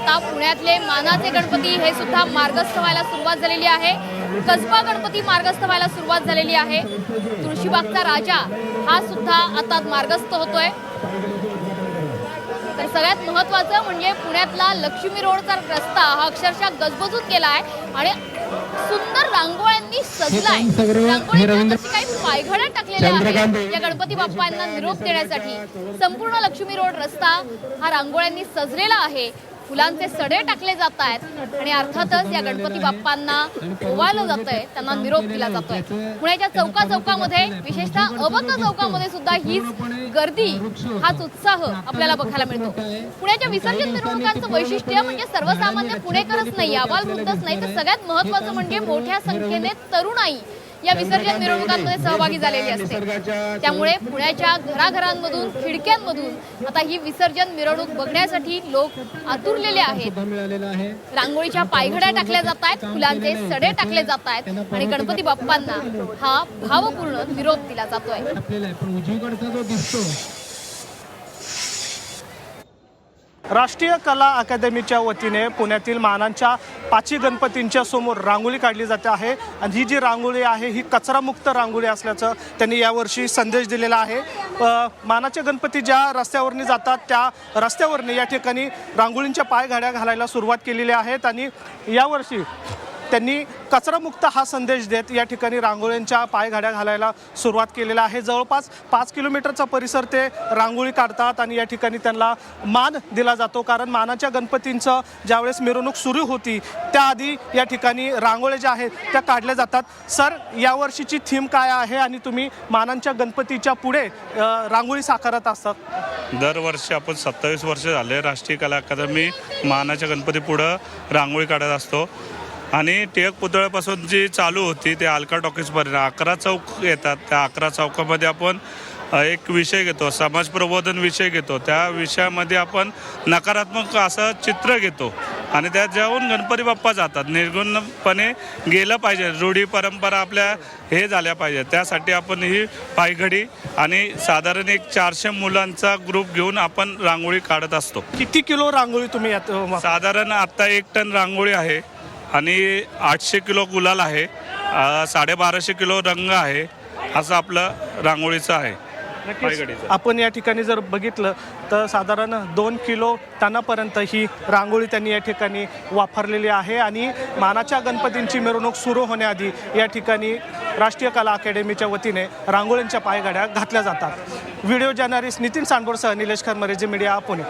आता पुण्यातले मानाचे गणपती हे सुद्धा मार्गस्थ व्हायला सुरुवात झालेली आहे. कसबा गणपती मार्गस्थ व्हायला सुरुवात झालेली आहे. तुळशीबागचा राजा हा सुद्धा आता मार्गस्थ होतोय. तर सगळ्यात महत्वाचं म्हणजे पुण्यातला लक्ष्मी रोडचा रस्ता हा अक्षरशः गजबजून गेला आहे आणि सुंदर रांगोळ्यांनी सजलाय. हे अशी काही पायघड्या टाकलेल्या आहेत. या गणपती बाप्पांना निरोप देण्यासाठी संपूर्ण लक्ष्मी रोड रस्ता हा रांगोळ्यांनी सजलेला आहे. फुलांचे सडे टाकले जात आहेत आणि अर्थातच या गणपती बाप्पांना ओवाळलं जातंय त्यांना निरोप दिला जातोय पुण्याच्या चौका चौकामध्ये विशेषतः अबक चौकामध्ये सुद्धा हीच गर्दी हाच उत्साह आपल्याला बघायला मिळतो. पुण्याच्या विसर्जन मिरवणुकांचं वैशिष्ट्य म्हणजे सर्वसामान्य पुणेकरच नाही आबालवृद्धच नाही तर सगळ्यात महत्वाचं म्हणजे मोठ्या संख्येने तरुणाई. या विसर्जन मिरवणुकांमध्ये सहभागी झालेली असते. त्यामुळे पुण्याच्या घराघरांमधून खिडक्यांमधून आता ही विसर्जन मिरवणूक बघण्यासाठी लोक आतुरलेले आहेत. रांगोळीच्या पायघड्या टाकल्या जात आहेत फुलांचे सडे टाकले जात आहेत आणि गणपती बाप्पांना हा भावपूर्ण निरोप दिला जातोय आपल्याला आहे. पण उजवीकडचा जो दिसतो राष्ट्रीय कला अकादमीच्या वतीने पुण्यातील मानांच्या पाची गणपतींच्या समोर रांगोळी काढली जाते आहे. आणि ही जी रांगोळी आहे ही कचरामुक्त रांगोळी असल्याचं त्यांनी यावर्षी संदेश दिलेला आहे. मानाचे गणपती ज्या रस्त्यावरनी जातात त्या रस्त्यावरनी या ठिकाणी रांगोळींच्या पायघड्या घालायला सुरुवात केलेली आहेत. आणि यावर्षी त्यांनी कचरामुक्त हा संदेश देत या ठिकाणी रांगोळ्यांच्या पायघाड्या घालायला सुरुवात केलेला आहे. जवळपास पाच किलोमीटरचा परिसर ते रांगोळी काढतात आणि या ठिकाणी त्यांना मान दिला जातो. कारण मानाच्या गणपतींचं ज्यावेळेस मिरवणूक सुरू होती त्याआधी या ठिकाणी रांगोळ्या ज्या आहेत त्या काढल्या जातात. सर यावर्षीची थीम काय आहे आणि तुम्ही मानांच्या गणपतीच्या पुढे रांगोळी साकारत असतात? दरवर्षी आपण सत्तावीस वर्ष झाले राष्ट्रीय कला अकादमी मानाच्या गणपती पुढं रांगोळी काढत असतो. आणि टिळक पुतळ्यापासून जी चालू होती ते अलका टॉकीजपर्यंत. अकरा चौक येतात. त्या अकरा चौकामध्ये आपण एक विषय घेतो समाज प्रबोधन विषय घेतो. त्या विषयामध्ये आपण नकारात्मक असं चित्र घेतो आणि त्यात जाऊन गणपती बाप्पा जातात. निर्गुणपणे गेलं पाहिजे. रूढी परंपरा आपल्या हे झाल्या पाहिजे त्यासाठी आपण ही पायघडी आणि साधारण एक चारशे मुलांचा ग्रुप घेऊन आपण रांगोळी काढत असतो. किती किलो रांगोळी तुम्ही यात साधारण आत्ता एक टन रांगोळी आहे. आणि आठशे किलो गुलाल आहे. साडेबाराशे किलो रंग आहे. असं आपलं रांगोळीचं आहे. आपण या ठिकाणी जर बघितलं तर साधारण दोन किलो टनापर्यंत ही रांगोळी त्यांनी या ठिकाणी वापरलेली आहे. आणि मानाच्या गणपतींची मिरवणूक सुरू होण्याआधी या ठिकाणी राष्ट्रीय कला अकॅडमीच्या वतीने रांगोळींच्या पायगाड्या घातल्या जातात. व्हिडिओ जर्नलिस्ट नितीन सांडोरसह निलेश खरमरे जे मीडिया पुणे.